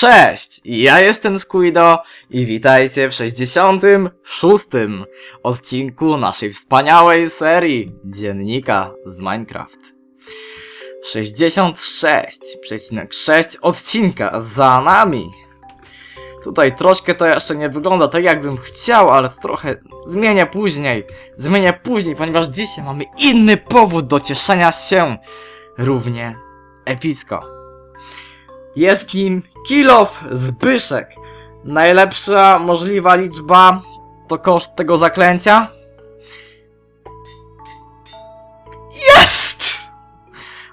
Cześć, ja jestem Squido i witajcie w 66. odcinku naszej wspaniałej serii Dziennika z Minecraft. 66,6 odcinka za nami. Tutaj troszkę to jeszcze nie wygląda tak jakbym chciał, ale to trochę zmienię później. Zmienię później, ponieważ dzisiaj mamy inny powód do cieszenia się równie epicko. Jest nim Kilof Zbyszek. Najlepsza możliwa liczba to koszt tego zaklęcia. Jest!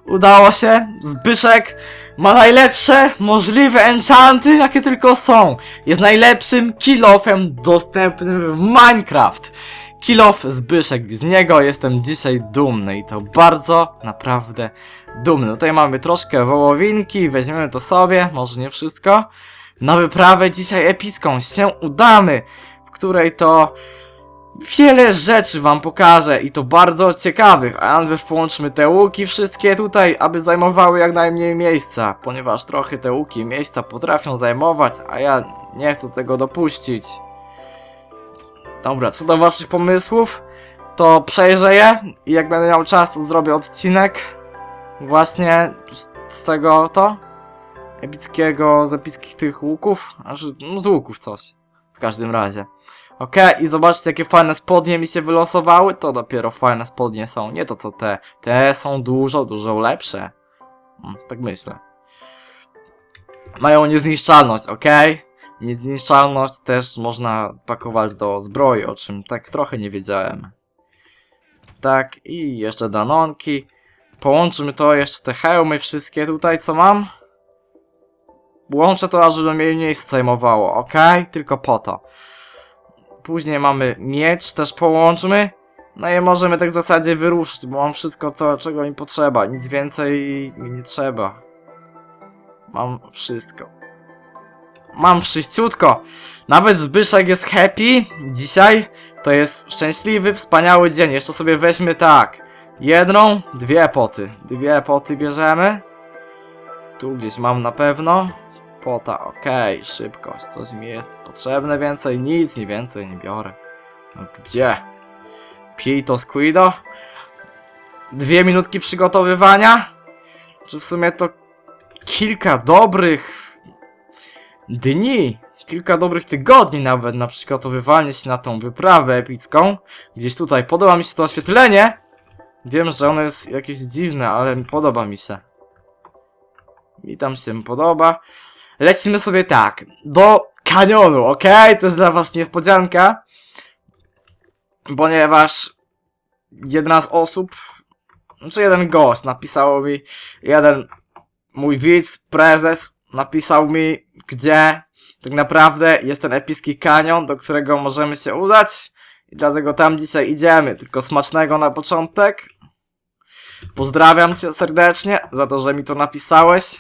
Udało się. Zbyszek ma najlepsze możliwe enchanty, jakie tylko są. Jest najlepszym kilofem dostępnym w Minecraft. Kilof Zbyszek, z niego jestem dzisiaj dumny i to bardzo, naprawdę dumny. Tutaj mamy troszkę wołowinki, weźmiemy to sobie, może nie wszystko. Na wyprawę dzisiaj epicką się udamy, w której to wiele rzeczy wam pokażę i to bardzo ciekawych. A najpierw połączmy te łuki wszystkie tutaj, aby zajmowały jak najmniej miejsca, ponieważ trochę te łuki miejsca potrafią zajmować, a ja nie chcę tego dopuścić. Dobra, co do waszych pomysłów, to przejrzę je i jak będę miał czas, to zrobię odcinek właśnie z- tego to epickiego, z epickich tych łuków, aż no z łuków coś, w każdym razie. Okej, i zobaczcie jakie fajne spodnie mi się wylosowały, to dopiero fajne spodnie są, nie to co te, te są dużo, dużo lepsze. Mm, tak myślę. Mają niezniszczalność, okej? Niezniszczalność też można pakować do zbroi, o czym tak trochę nie wiedziałem. Tak, i jeszcze danonki. Połączymy to, jeszcze te hełmy wszystkie tutaj, co mam. Łączę to, żeby mnie miejsce zajmowało, ok? Tylko po to. Później mamy miecz, też połączmy. No i możemy tak w zasadzie wyruszyć, bo mam wszystko, co, czego mi potrzeba. Nic więcej mi nie trzeba. Mam wszystko. Mam wszyściutko. Nawet Zbyszek jest happy. Dzisiaj to jest szczęśliwy, wspaniały dzień. Jeszcze sobie weźmy tak. Jedną, dwie poty. Dwie poty bierzemy. Tu gdzieś mam na pewno. Pota, okej, szybkość. Coś mi jest potrzebne więcej? Nic, nie więcej nie biorę. No gdzie? Pij to Squido. Dwie minutki przygotowywania. Czy w sumie to kilka dobrych dni, kilka dobrych tygodni nawet na przygotowywanie się na tą wyprawę epicką. Gdzieś tutaj podoba mi się to oświetlenie. Wiem, że ono jest jakieś dziwne, ale podoba mi się. Mi tam się podoba. Lecimy sobie tak, do kanionu, ok? To jest dla was niespodzianka. Ponieważ jedna z osób, czy jeden gość napisało mi, jeden mój widz, prezes, napisał mi, gdzie tak naprawdę jest ten epicki kanion, do którego możemy się udać. I dlatego tam dzisiaj idziemy. Tylko smacznego na początek. Pozdrawiam cię serdecznie za to, że mi to napisałeś.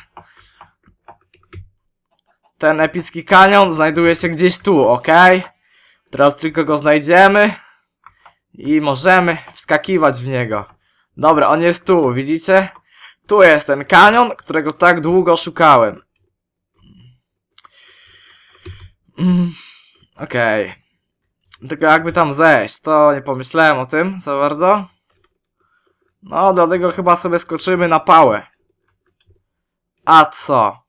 Ten epicki kanion znajduje się gdzieś tu, ok? Teraz tylko go znajdziemy. I możemy wskakiwać w niego. Dobra, on jest tu, widzicie? Tu jest ten kanion, którego tak długo szukałem. Mm, Okej. Tylko jakby tam zejść, to nie pomyślałem o tym za bardzo. No, dlatego chyba sobie skoczymy na pałę. A co?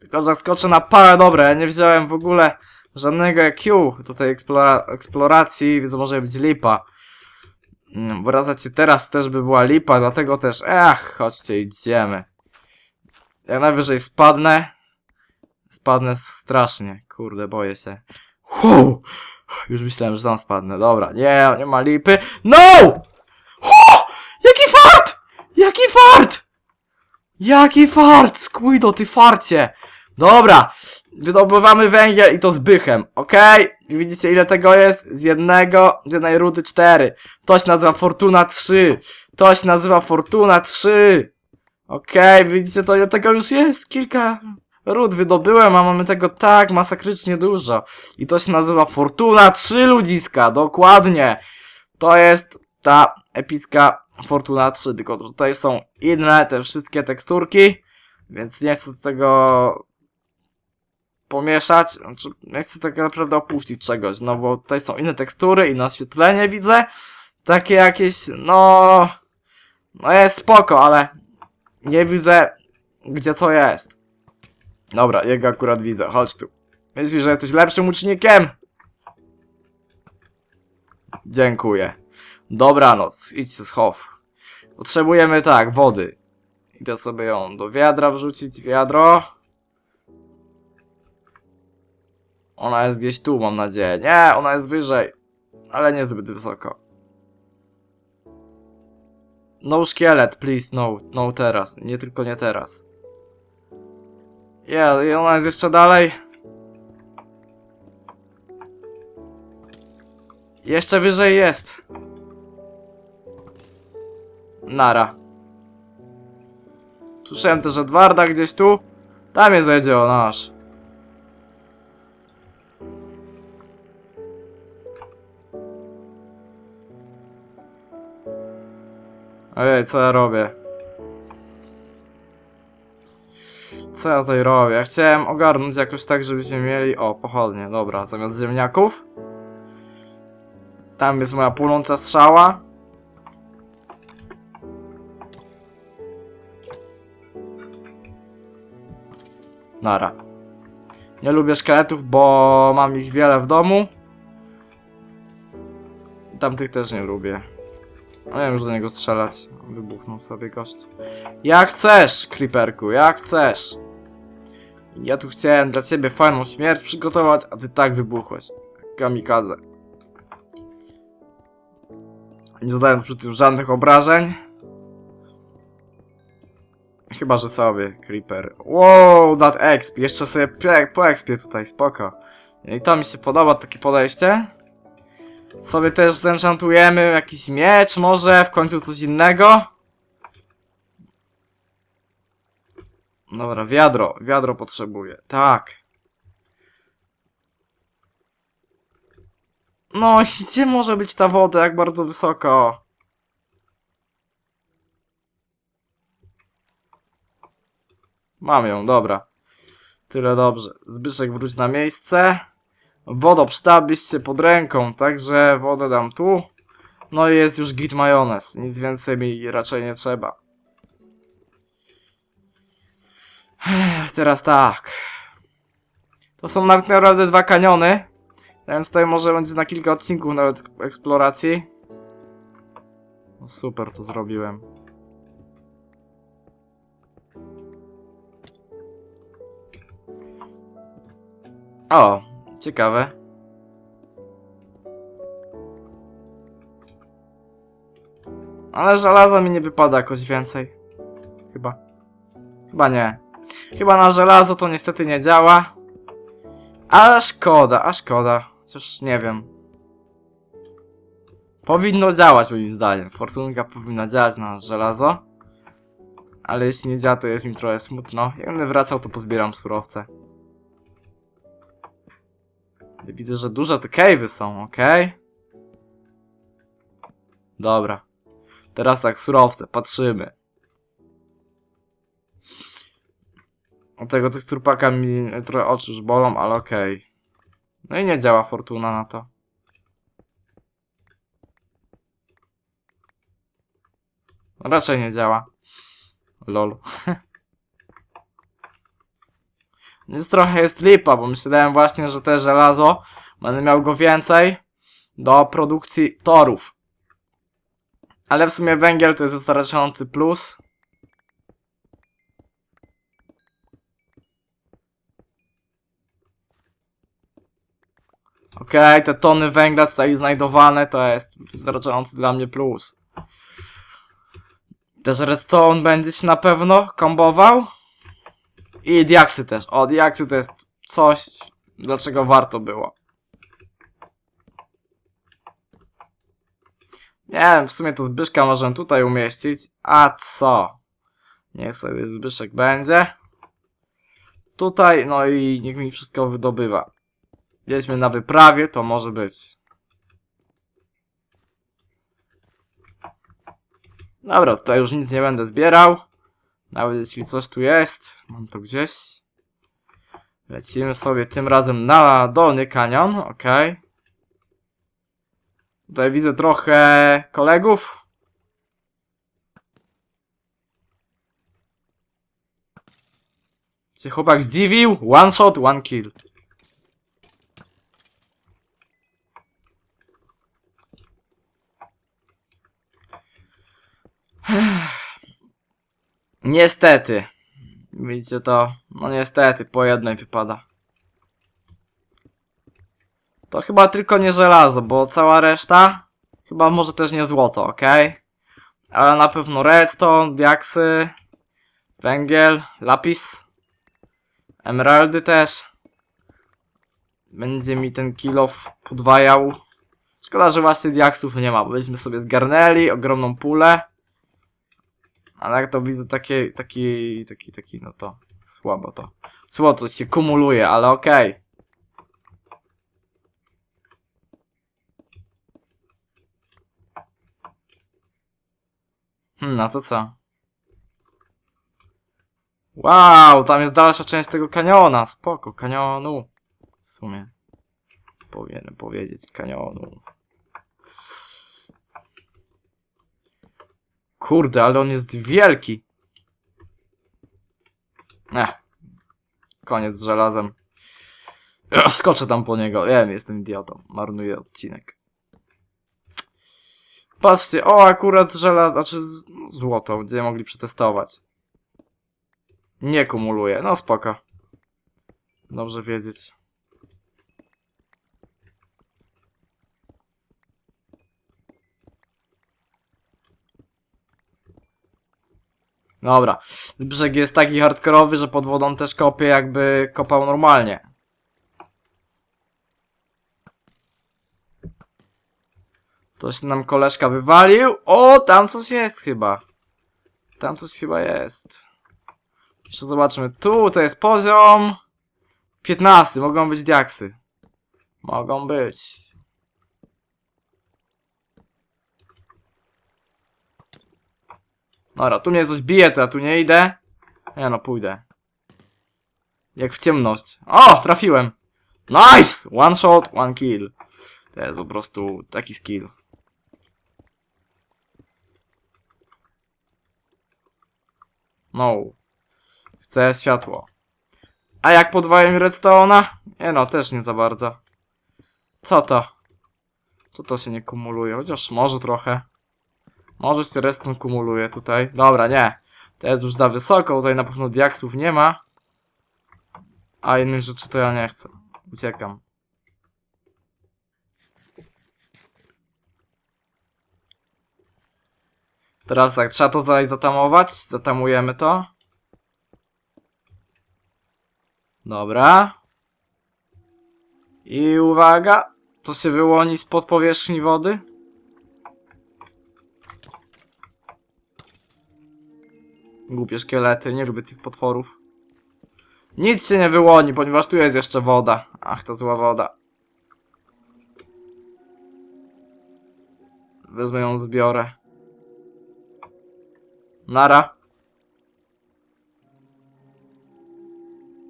Tylko, że skoczę na pałę, dobra, ja nie wziąłem w ogóle żadnego EQ do tej eksplora eksploracji, więc może być lipa. Mm, Wracacie teraz też by była lipa, dlatego też, ech, chodźcie, idziemy. Jak najwyżej spadnę. Spadnę strasznie, kurde, boję się. Hu! Już myślałem, że tam spadnę. Dobra, nie, nie ma lipy. No! Hu! Jaki fart! Jaki fart! Jaki fart! Squido, ty farcie! Dobra, wydobywamy węgiel i to z bychem, okej? Widzicie ile tego jest? Z jednego, z jednej rudy cztery. To się nazywa Fortuna 3. To się nazywa Fortuna 3. Okej, widzicie to ile tego już jest? Kilka ród wydobyłem, a mamy tego tak masakrycznie dużo. I to się nazywa Fortuna 3 ludziska, dokładnie. To jest ta epicka Fortuna 3, tylko tutaj są inne te wszystkie teksturki, więc nie chcę tego pomieszać. Znaczy, nie chcę tak naprawdę opuścić czegoś, no bo tutaj są inne tekstury, inne oświetlenie widzę. Takie jakieś, no... No jest spoko, ale nie widzę, gdzie co jest. Dobra, jego akurat widzę, chodź tu. Myślisz, że jesteś lepszym ucznikiem? Dziękuję. Dobranoc, idź się schow. Potrzebujemy tak, wody. Idę sobie ją do wiadra wrzucić, wiadro. Ona jest gdzieś tu, mam nadzieję. Nie, ona jest wyżej. Ale niezbyt wysoko. No szkielet, please, no. No teraz. Nie tylko nie teraz. Ja, i ona jest jeszcze dalej. Jeszcze wyżej jest. Nara. Słyszałem też Edwarda gdzieś tu. Tam jest jedzie o nasz. Ojej, co ja robię? Co ja tutaj robię? Ja chciałem ogarnąć jakoś tak, żebyśmy mieli... O, pochodnie, dobra, zamiast ziemniaków. Tam jest moja płonąca strzała. Nara. Nie lubię szkieletów, bo mam ich wiele w domu. Tamtych też nie lubię. No nie wiem, już do niego strzelać. Wybuchnął sobie gość. Jak chcesz, Creeperku, jak chcesz. Ja tu chciałem dla ciebie fajną śmierć przygotować, a ty tak wybuchłeś. Kamikadze. Nie zadając przy tym żadnych obrażeń. Chyba, że sobie, Creeper. Wow, that exp. Jeszcze sobie po- poekspię tutaj, spoko. I to mi się podoba, takie podejście. Sobie też zenchantujemy jakiś miecz, może w końcu coś innego. Dobra, wiadro, wiadro potrzebuję. Tak. No i gdzie może być ta woda, jak bardzo wysoko? Mam ją, dobra. Tyle dobrze. Zbyszek wróć na miejsce. Przydałabyś się pod ręką, także wodę dam tu. No i jest już git majonez. Nic więcej mi raczej nie trzeba. Ech, Teraz tak. To są tak naprawdę dwa kaniony. Więc tutaj może będzie na kilka odcinków nawet eksploracji. No super to zrobiłem. O, ciekawe. Ale żelaza mi nie wypada jakoś więcej. Chyba. Chyba nie. Chyba na żelazo to niestety nie działa. A szkoda, a szkoda. Chociaż nie wiem. Powinno działać moim zdaniem. Fortunka powinna działać na żelazo. Ale jeśli nie działa, to jest mi trochę smutno. Jak będę wracał, to pozbieram surowce. Widzę, że duże te cave'y są, ok? Dobra. Teraz tak, surowce, patrzymy. Od tego teksturpaka mi trochę oczy już bolą, ale okej. No i nie działa fortuna na to. Raczej nie działa. Lol. Więc trochę jest lipa, bo myślałem właśnie, że te żelazo będę miał go więcej do produkcji torów. Ale w sumie węgiel to jest wystarczający plus. Okej, te tony węgla tutaj znajdowane to jest wystarczający dla mnie plus. Też redstone będzie się na pewno kombował. I diaksy też. O, diaksy to jest coś, dlaczego warto było. Nie wiem, w sumie to Zbyszka możemy tutaj umieścić. A co? Niech sobie Zbyszek będzie. Tutaj, no i niech mi wszystko wydobywa. Jesteśmy na wyprawie, to może być. Dobra, tutaj już nic nie będę zbierał. Nawet jeśli coś tu jest, mam to gdzieś. Lecimy sobie tym razem na dolny kanion, okej. Tutaj widzę trochę kolegów. Się chłopak zdziwił? One shot, one kill. Niestety. Widzicie to? No niestety, po jednej wypada. To chyba tylko nie żelazo, bo cała reszta chyba może też nie złoto, ok? Ale na pewno redstone, diaksy, węgiel, lapis, emeraldy też. Będzie mi ten kilof podwajał. Szkoda, że właśnie diaksów nie ma, bo byśmy sobie zgarnęli ogromną pulę. A tak to widzę takie, taki, taki, taki, no to słabo to. Słabo to się kumuluje, ale okej. Hmm, no to co? Wow, tam jest dalsza część tego kaniona. Spoko, kanionu. W sumie. Powinienem powiedzieć kanionu. Kurde, ale on jest wielki. Ech. Koniec z żelazem. Skoczę tam po niego. Wiem, jestem idiotą. Marnuję odcinek. Patrzcie, o akurat żelaz, znaczy no, złoto, gdzie mogli przetestować. Nie kumuluje, no spoko. Dobrze wiedzieć. Dobra. Brzeg jest taki hardkorowy, że pod wodą też kopie jakby kopał normalnie. Coś nam koleżka wywalił. O, tam coś jest chyba. Tam coś chyba jest. Jeszcze zobaczmy. Tu to jest poziom 15. Mogą być diaksy. Mogą być. Dobra, tu mnie coś bije, to ja tu nie idę. Nie no, pójdę. Jak w ciemność. O, trafiłem. Nice! One shot, one kill. To jest po prostu taki skill. No. Chcę światło. A jak podwajem redstone'a? Nie no, też nie za bardzo. Co to? Co to się nie kumuluje? Chociaż może trochę. Może się redstone kumuluje tutaj. Dobra, nie. To jest już za wysoko, tutaj na pewno diaksów nie ma. A innych rzeczy to ja nie chcę. Uciekam. Teraz tak, trzeba to dalej zatamować. Zatamujemy to. Dobra. I uwaga, to się wyłoni spod powierzchni wody. Głupie szkielety, nie lubię tych potworów. Nic się nie wyłoni, ponieważ tu jest jeszcze woda. Ach, ta zła woda. Wezmę ją, zbiorę. Nara.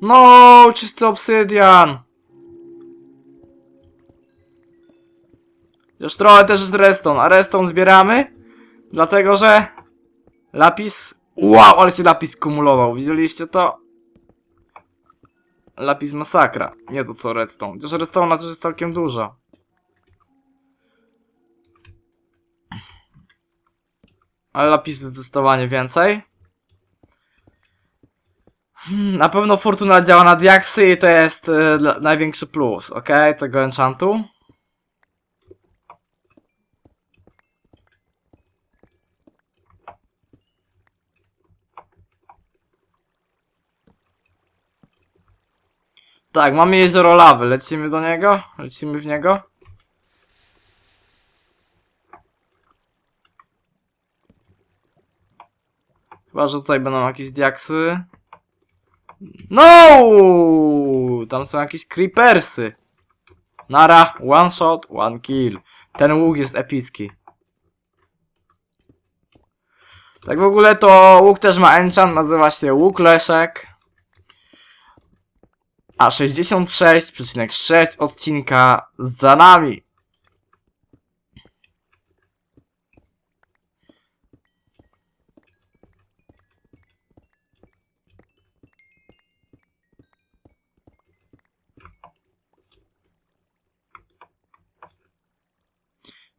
No, czysty obsydian. Już trochę też jest redstone, a redstone zbieramy, dlatego że lapis... Wow, ale się lapis kumulował, widzieliście to? Lapis masakra, nie to co redstone, chociaż redstone też jest całkiem dużo. Ale lapisu zdecydowanie więcej. Hmm, Na pewno fortuna działa na diaksy i to jest y, największy plus, ok? Tego enchantu. Tak, mamy jezioro lawy. Lecimy do niego? Lecimy w niego? Chyba, że tutaj będą jakieś diaksy. No! Tam są jakieś creepersy. Nara, one shot, one kill. Ten łuk jest epicki. Tak w ogóle to łuk też ma enchant, nazywa się łuk leszek. A 66,6 odcinka za nami.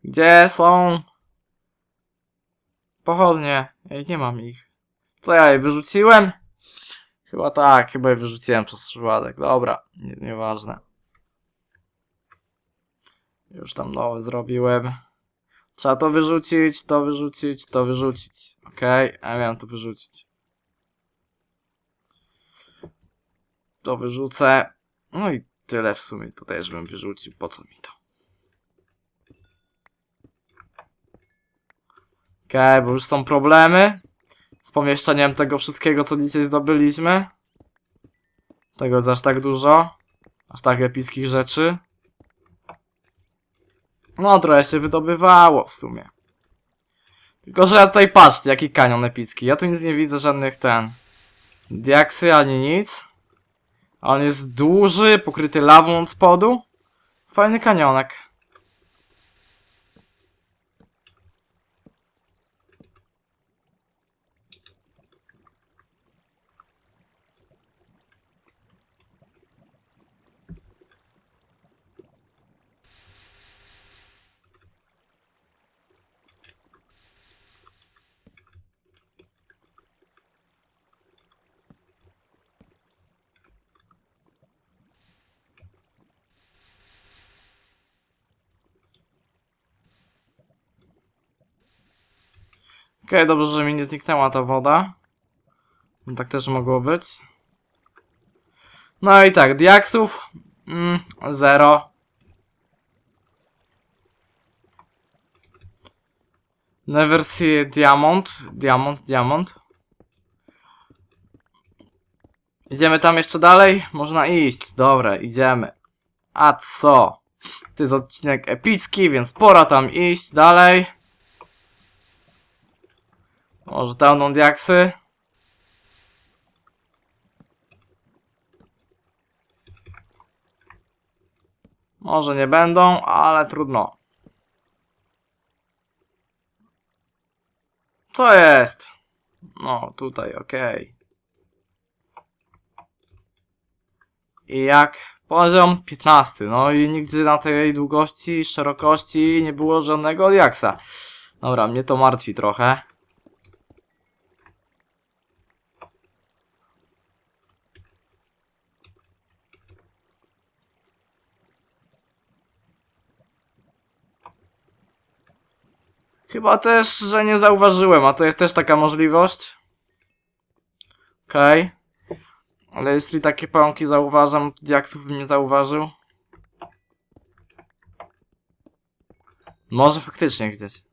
Gdzie są pochodnie? Ej, nie mam ich. Co ja je wyrzuciłem? Chyba tak, chyba je wyrzuciłem przez przypadek. Dobra, nie, nieważne. Już tam nowy zrobiłem. Trzeba to wyrzucić, to wyrzucić, to wyrzucić. Okej, a ja miałem to wyrzucić. To wyrzucę. No i tyle w sumie. To też bym wyrzucił. Po co mi to? Okej, bo już są problemy z pomieszczeniem tego wszystkiego, co dzisiaj zdobyliśmy. Tego jest aż tak dużo. Aż tak epickich rzeczy. No, trochę się wydobywało w sumie. Tylko, że ja tutaj patrzcie, jaki kanion epicki. Ja tu nic nie widzę, żadnych ten... Diaksy, ani nic. On jest duży, pokryty lawą od spodu. Fajny kanionek. Okej, dobrze, że mi nie zniknęła ta woda. Tak też mogło być. No i tak, diaksów. Mm, zero. Never see diamond. Diamond, diamond. Idziemy tam jeszcze dalej? Można iść. Dobra, idziemy. A co? To jest odcinek epicki, więc pora tam iść dalej. Może pełną diaksy? Może nie będą, ale trudno. Co jest? No, tutaj, okej. I jak? Poziom 15. No i nigdzie na tej długości szerokości nie było żadnego diaksa. Dobra, mnie to martwi trochę. Chyba też, że nie zauważyłem, a to jest też taka możliwość. Okej. Ale jeśli takie pałki zauważam, diaksów bym nie zauważył. Może faktycznie gdzieś.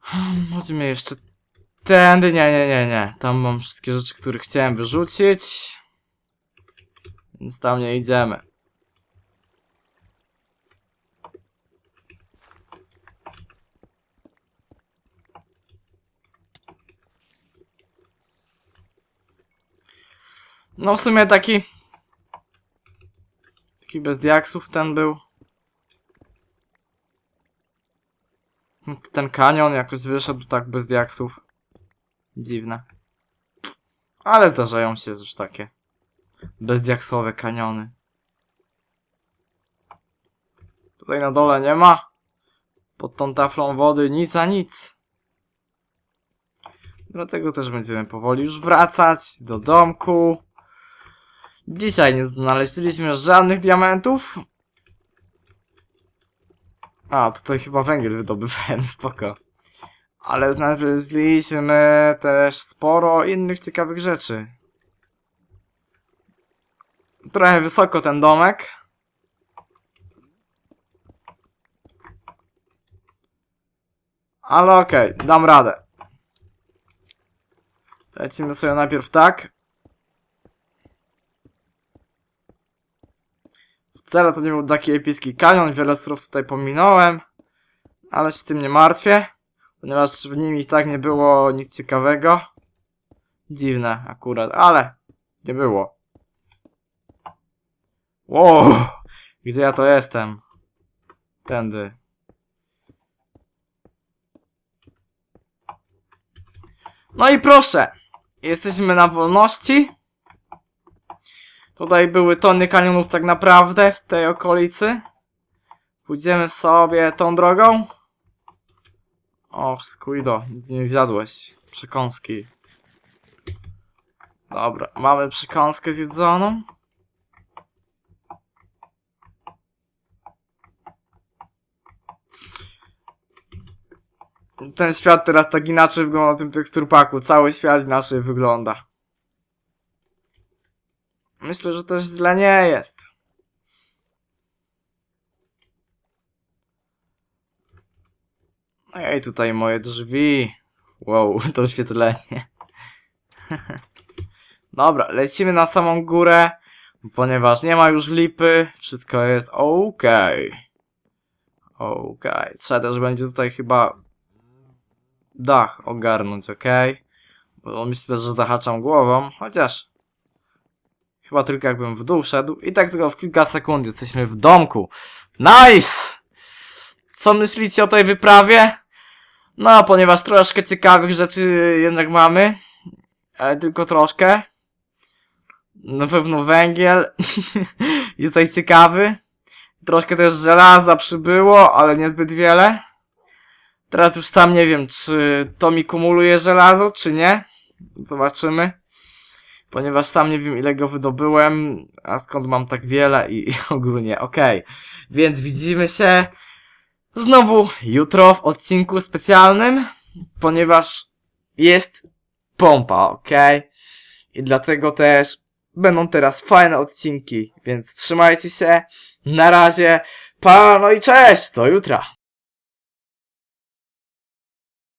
Hmm, Chodźmy jeszcze tędy. Nie, nie, nie, nie. Tam mam wszystkie rzeczy, które chciałem wyrzucić. Więc tam nie idziemy. No w sumie taki... Taki bez diaksów ten był. Ten kanion jakoś wyszedł tak bez diaksów. Dziwne. Ale zdarzają się też takie bezdiaksowe kaniony. Tutaj na dole nie ma. Pod tą taflą wody nic a nic. Dlatego też będziemy powoli już wracać do domku. Dzisiaj nie znaleźliśmy żadnych diamentów. A, tutaj chyba węgiel wydobywałem, spoko. Ale znaleźliśmy też sporo innych ciekawych rzeczy. Trochę wysoko ten domek. Ale okej, dam radę. Lecimy sobie najpierw tak. Wcale to nie był taki epicki kanion, wiele surów tutaj pominąłem. Ale się tym nie martwię. Ponieważ w nim i tak nie było nic ciekawego. Dziwne akurat, ale nie było. Wow! Gdzie ja to jestem? Tędy. No i proszę! Jesteśmy na wolności. Tutaj były tony kanionów tak naprawdę w tej okolicy. Pójdziemy sobie tą drogą. Och, nic nie zjadłeś. Przekąski. Dobra, mamy przekąskę zjedzoną. Ten świat teraz tak inaczej wygląda na tym teksturpaku. Cały świat inaczej wygląda. Myślę, że też źle nie jest. Ej, tutaj moje drzwi. Wow, to oświetlenie. Dobra, lecimy na samą górę, ponieważ nie ma już lipy, wszystko jest okej. Okej, trzeba też będzie tutaj chyba dach ogarnąć, okej? Bo myślę, że zahaczam głową, chociaż chyba tylko jakbym w dół szedł i tak tylko w kilka sekund jesteśmy w domku. Nice! Co myślicie o tej wyprawie? No, ponieważ troszkę ciekawych rzeczy jednak mamy, ale tylko troszkę. Na pewno węgiel jest tutaj ciekawy. Troszkę też żelaza przybyło, ale niezbyt wiele. Teraz już sam nie wiem, czy to mi kumuluje żelazo, czy nie. Zobaczymy. Ponieważ sam nie wiem, ile go wydobyłem, a skąd mam tak wiele i, i ogólnie, okej. Więc widzimy się znowu jutro w odcinku specjalnym, ponieważ jest pompa, okej? I dlatego też będą teraz fajne odcinki, więc trzymajcie się. Na razie, pa, no i cześć, do jutra.